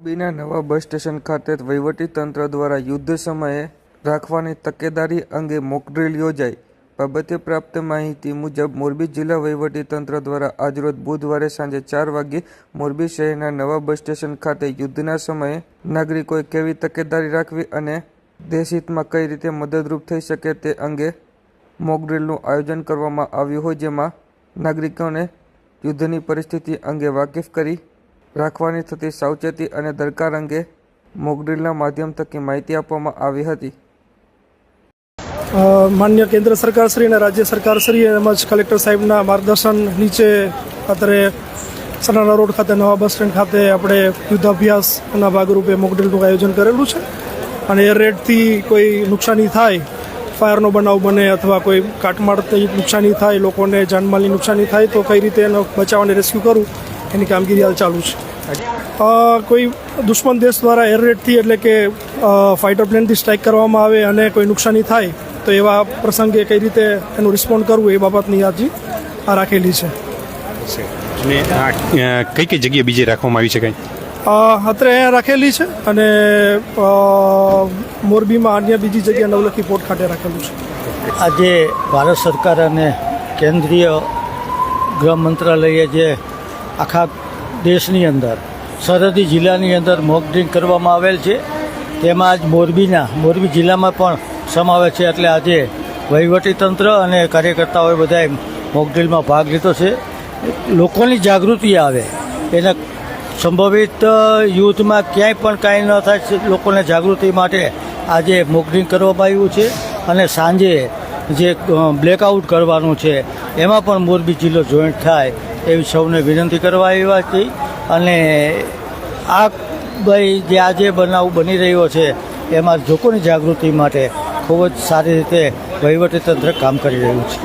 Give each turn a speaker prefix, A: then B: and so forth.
A: મોરબીના નવા bus station ખાતે વહીવટીતંત્ર દ્વારા યુદ્ધ સમયે રાખવાની તકેદારી અંગે મોકડ્રીલ યોજાઈ. બાબતે પ્રાપ્ત માહિતી મુજબ, મોરબી જિલ્લા વહીવટીતંત્ર દ્વારા આજરોજ બુધવારે સાંજે ચાર વાગ્યે મોરબી શહેરના નવા બસ સ્ટેશન ખાતે યુદ્ધના સમયે નાગરિકોએ કેવી તકેદારી રાખવી અને દેશહિતમાં કઈ રીતે મદદરૂપ થઈ શકે તે અંગે મોકડ્રીલનું આયોજન કરવામાં આવ્યું હોય, જેમાં નાગરિકોને યુદ્ધની પરિસ્થિતિ અંગે વાકેફ કરી રાખવાની થતી સાવચેતી અને દરકાર અંગે મોકડ્રીલના માધ્યમ થકી માહિતી આપવામાં આવી હતી.
B: માન્ય કેન્દ્ર સરકારશ્રી અને રાજ્ય સરકારશ્રી તેમજ કલેક્ટર સાહેબના માર્ગદર્શન નીચે અત્યારે સનાના રોડ ખાતે, નવા બસ સ્ટેન્ડ ખાતે આપણે યુદ્ધાભ્યાસના ભાગરૂપે મોકડ્રીલનું આયોજન કરેલું છે. અને એર રેડથી કોઈ નુકસાની થાય ફાયરનો બનાવ બને અથવા કોઈ કાટમાળથી નુકસાની થાય, લોકોને જાનમાલની નુકસાની થાય, તો કઈ રીતે એનો બચાવ અને રેસ્ક્યુ કરવું એની કામગીરી હાલ ચાલુ છે. કોઈ દુશ્મન દેશ દ્વારા એર રેડથી એટલે કે ફાઇટર પ્લેનથી સ્ટ્રાઇક કરવામાં આવે અને કોઈ નુકસાની થાય તો એવા પ્રસંગે કઈ રીતે એનું રિસ્પોન્ડ કરવું એ બાબતની યાદી આ રાખેલી છે.
C: અને કઈ કઈ જગ્યાએ બીજે રાખવામાં આવી છે કંઈ?
B: અ, અત્યારે અહીંયા રાખેલી છે અને મોરબીમાં અન્ય બીજી જગ્યાએ નવલખી પોર્ટ ખાતે રાખેલું છે.
D: આજે ભારત સરકાર અને કેન્દ્રીય ગૃહ મંત્રાલયે જે આખા દેશની અંદર, સરહદી જિલ્લાની અંદર મોક ડ્રિલ કરવામાં આવેલ છે. તેમાં આજ મોરબીના, મોરબી જિલ્લામાં પણ સમાવેશ છે. એટલે આજે વહીવટીતંત્ર અને કાર્યકર્તાઓએ બધાએ મોક ભાગ લીધો છે. લોકોની જાગૃતિ આવે. એના સંભવિત યુથમાં ક્યાંય પણ કાંઈ ન થાય, લોકોને જાગૃતિ માટે આજે મોકડ્રિંગ કરવામાં આવ્યું છે. અને સાંજે જે બ્લેકઆઉટ કરવાનું છે, એમાં પણ મોરબી જિલ્લો જોઈન્ટ થાય એવી સૌને વિનંતી કરવા આવ્યા હતી અને આ ભાઈ જે આજે બનાવ બની રહ્યો છે, એમાં લોકોની જાગૃતિ માટે ખૂબ જ સારી રીતે વહીવટીતંત્ર કામ કરી રહ્યું છે.